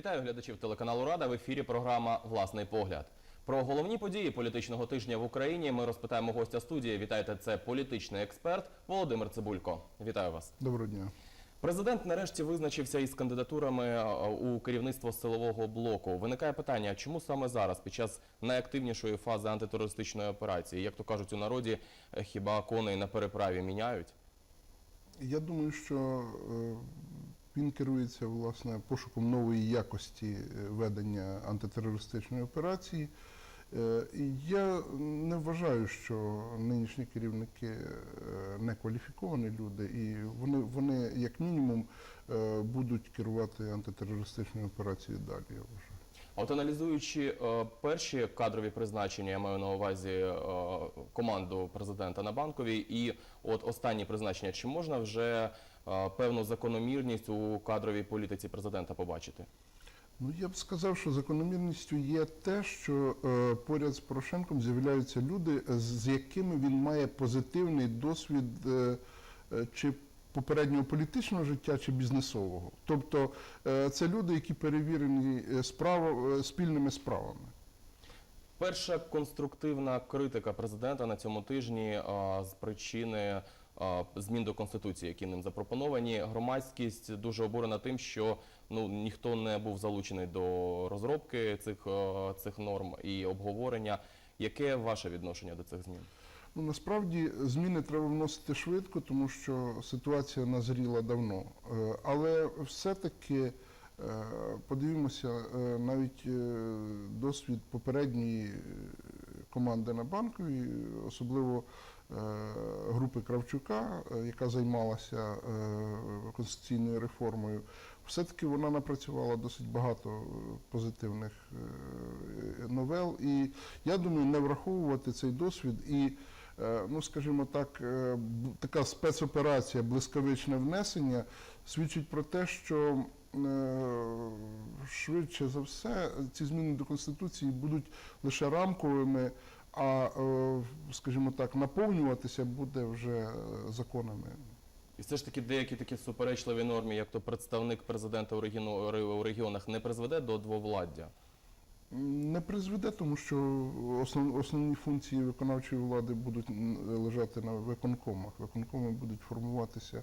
Вітаю глядачів телеканалу Рада. В ефірі програма Власний погляд. Про головні події політичного тижня в Україні ми розпитаємо гостя студії. Вітайте, це політичний експерт Володимир Цибулько. Вітаю вас. Доброго дня. Президент нарешті визначився із кандидатурами е, у керівництво силового блоку. Виникає питання, чому саме зараз, під час найактивнішої фази антитерористичної операції, як то кажуть у народі, е, хіба коней на переправі міняють? Я думаю, що е, він керується власне пошуком нової якості е, ведення антитерористичної операції. Е, я не вважаю, що нинішні керівники е, не кваліфіковані люди, і вони, вони як мінімум, будуть керувати антитерористичною операцією далі. Я вважаю. От аналізуючи е, перші кадрові призначення, я маю на увазі е, команду президента на банковій, і от останні призначення, чи можна вже е, певну закономірність у кадровій політиці президента побачити? Ну, я б сказав, що закономірністю є те, що е, поряд з Порошенком з'являються люди, з якими він має позитивний досвід е, е, чи попереднього політичного життя, чи бізнесового. Тобто е, це люди, які перевірені е, справа, е, спільними справами. Перша конструктивна критика президента на цьому тижні а, з причини а, змін до конституції, які ним запропоновані. Громадськість дуже обурена тим, що ну ніхто не був залучений до розробки цих, цих норм і обговорення. Яке ваше відношення до цих змін? Ну, насправді зміни треба вносити швидко, тому що ситуація назріла давно. Е, Але все-таки е, подивімося е, навіть досвід попередньої команди на банковій, особливо групи Кравчука, яка займалася конституційною реформою. Все-таки вона напрацювала досить багато позитивних новел, і я думаю, не враховувати цей досвід і ну, скажімо так, е, така спецоперація, блискавичне внесення свідчить про те, що е, швидше за все ці зміни до Конституції будуть лише рамковими, а, е, скажімо так, наповнюватися буде вже е, законами. І все ж таки деякі такі суперечливі норми, як то представник президента у регіонах, не призведе до двовладдя. Не призведе, тому що основ, основні функції виконавчої влади будуть лежати на виконкомах. Виконкоми будуть формуватися,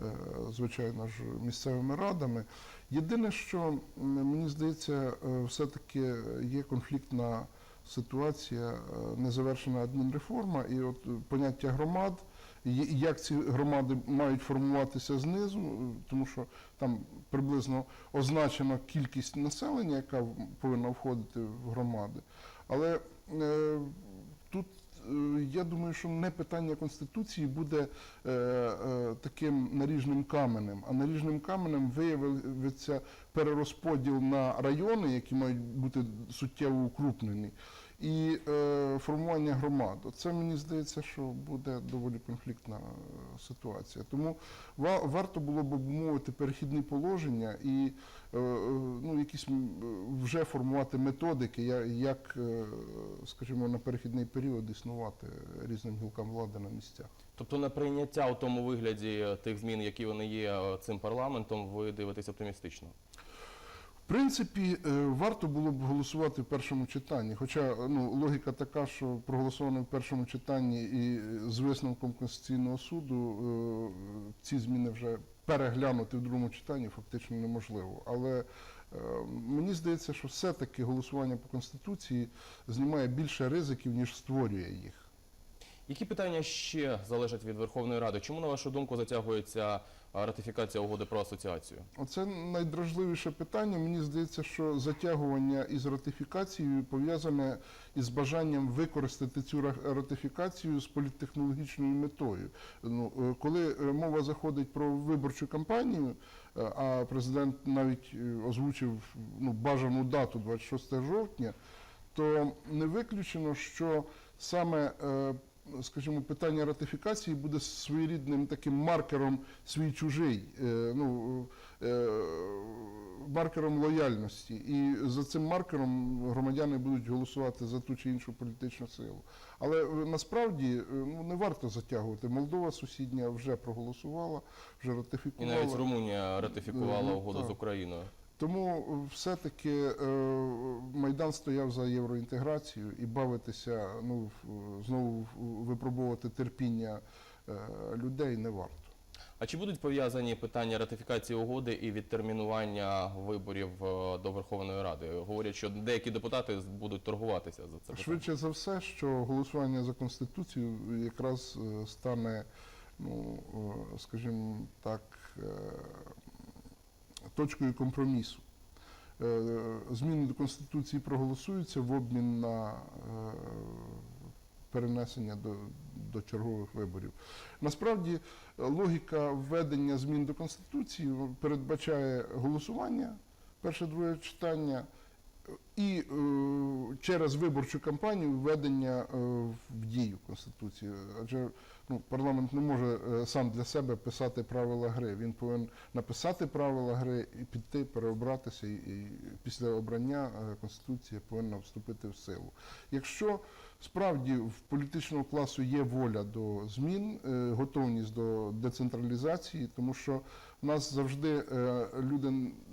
е, звичайно ж, місцевими радами. Єдине, що мені здається, е, все-таки є конфліктна ситуація, е, незавершена адмінреформа, і от поняття громад. Як ці громади мають формуватися знизу, е, тому що там приблизно означена кількість населення, яка повинна входити в громади. Але е, тут е, я думаю, що не питання Конституції буде е, е, таким наріжним каменем, а наріжним каменем виявиться перерозподіл на райони, які мають бути суттєво укрупнені, і е, формування громад. Це мені здається, що буде доволі конфліктна е, ситуація. Тому ва- варто було б обумовити перехідні положення і е, е, ну, якісь вже формувати методики, я- як, е, скажімо, на перехідний період існувати різним гілкам влади на місцях. Тобто на прийняття у тому вигляді тих змін, які вони є цим парламентом, ви дивитесь оптимістично. Принципі, е, варто було б голосувати в першому читанні. Хоча ну, логіка така, що проголосовано в першому читанні і е, з висновком Конституційного суду е, ці зміни вже переглянути в другому читанні фактично неможливо. Але е, мені здається, що все-таки голосування по Конституції знімає більше ризиків, ніж створює їх. Які питання ще залежать від Верховної Ради? Чому, на вашу думку, затягується ратифікація угоди про асоціацію? Оце найдражливіше питання. Мені здається, що затягування із ратифікацією пов'язане із бажанням використати цю ратифікацію з політтехнологічною метою. Ну, е, коли е, мова заходить про виборчу кампанію, е, а президент навіть озвучив ну, бажану дату 26 жовтня, то не виключено, що саме, скажімо, питання ратифікації буде своєрідним таким маркером свій чужий, е, ну, е, маркером лояльності. І за цим маркером громадяни будуть голосувати за ту чи іншу політичну силу. Але е, насправді ну, не варто затягувати. Молдова сусідня вже проголосувала, вже І навіть Румунія ратифікувала угоду так. з Україною. Тому все-таки е, Майдан стояв за євроінтеграцію і бавитися, ну, знову випробовувати терпіння е, людей не варто. А чи будуть пов'язані питання ратифікації угоди і відтермінування виборів е, до Верховної Ради? Говорять, що деякі депутати будуть торгуватися за це. питання. Швидше за все, що голосування за конституцію якраз е, стане, ну е, скажімо так, е, точкою компромісу. Е, Зміни до конституції проголосуються в обмін на е, перенесення до, до чергових виборів. Насправді логіка введення змін до конституції передбачає голосування, перше друге читання і е, через виборчу кампанію введення е, в дію Конституції. Адже ну, парламент не може е, сам для себе писати правила гри. Він повинен написати правила гри і піти, переобратися, і, після обрання е, Конституція повинна вступити в силу. Якщо справді в політичного класу є воля до змін, е, готовність до децентралізації, тому що в нас завжди е, люди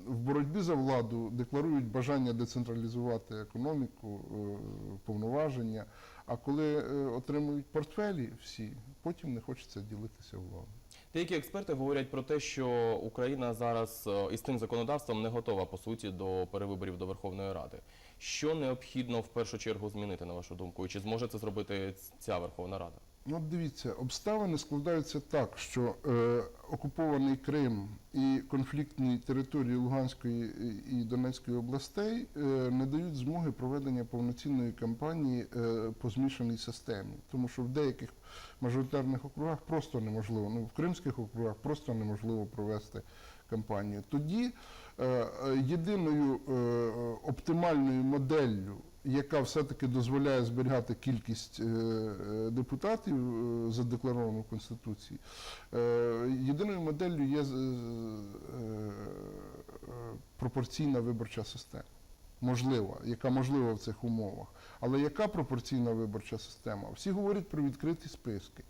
в боротьбі за владу декларують бажання децентралізувати економіку, е, повноваження. А коли отримують портфелі всі, потім не хочеться ділитися владою. Деякі експерти говорять про те, що Україна зараз е, із тим законодавством не готова по суті до перевиборів до Верховної Ради. Що необхідно в першу чергу змінити, на вашу думку, і чи зможе це зробити ця Верховна Рада? Ну, от дивіться, обставини складаються так, що е, окупований Крим і конфліктні території Луганської і Донецької областей е, не дають змоги проведення повноцінної кампанії е, по змішаній системі, тому що в деяких мажоритарних округах просто неможливо, ну в кримських округах просто неможливо провести кампанію. Тоді е, е, єдиною е, оптимальною моделлю, яка все-таки дозволяє зберігати кількість е, е, депутатів е, задекларовану в Конституції, єдиною моделлю є пропорційна виборча система. Можлива, яка можлива в цих умовах. Але яка пропорційна виборча система? Всі говорять про відкриті списки.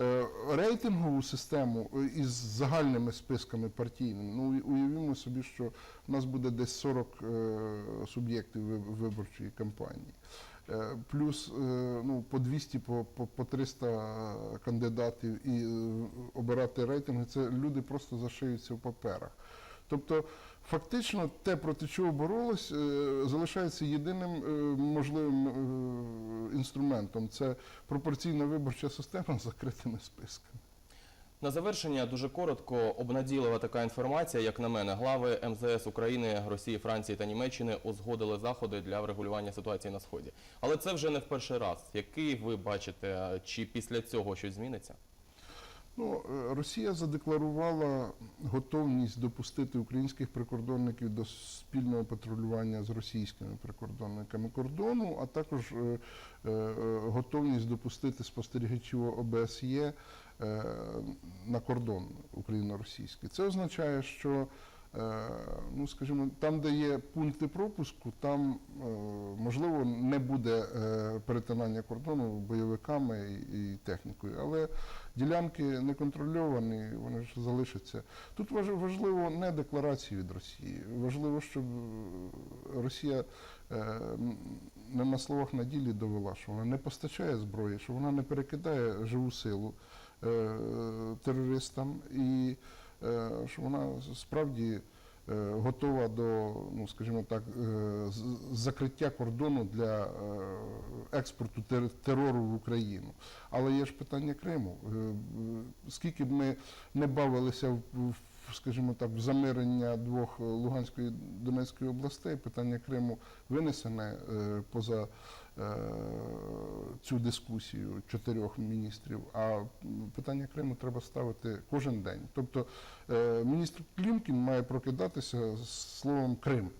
Е, Рейтингову систему е, із загальними списками партійними, ну уявімо собі, що в нас буде десь 40 е, суб'єктів виборчої кампанії. Плюс ну, по 200, по, по, по 300 кандидатів і обирати рейтинги, це люди просто зашиються в паперах. Тобто, фактично, те, проти чого боролись, е, залишається єдиним е, можливим е, інструментом. Це пропорційна виборча система з закритими списками. На завершення дуже коротко обнадійлива така інформація, як на мене, глави МЗС України, Росії, Франції та Німеччини узгодили заходи для врегулювання ситуації на сході. Але це вже не в перший раз. Який ви бачите, чи після цього щось зміниться? Ну, е, Росія задекларувала готовність допустити українських прикордонників до спільного патрулювання з російськими прикордонниками кордону, а також е, е, готовність допустити спостерігачів ОБСЄ на кордон україно-російський. Це означає, що ну, скажімо, там, де є пункти пропуску, там е, можливо не буде е, перетинання кордону бойовиками і, технікою, але ділянки не контрольовані, вони ж залишаться. Тут важ- важливо не декларації від Росії. Важливо, щоб е, Росія е, не на словах на ділі довела, що вона не постачає зброї, що вона не перекидає живу силу е, терористам, і е, що вона справді е, готова до, ну скажімо так, е, закриття кордону для е, експорту терору в Україну. Але є ж питання Криму. Е, е, Скільки б ми не бавилися в, скажімо так, в замирення двох е, Луганської і Донецької областей, питання Криму винесене е, поза е, цю дискусію чотирьох міністрів. А питання Криму треба ставити кожен день. Тобто міністр Клімкін має прокидатися з словом Крим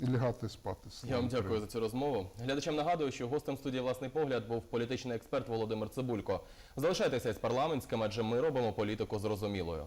і лягати спати. Я вам дякую за цю розмову. Глядачам нагадую, що гостем студії власний погляд був політичний експерт Володимир Цибулько. Залишайтеся із парламентським, адже ми робимо політику зрозумілою.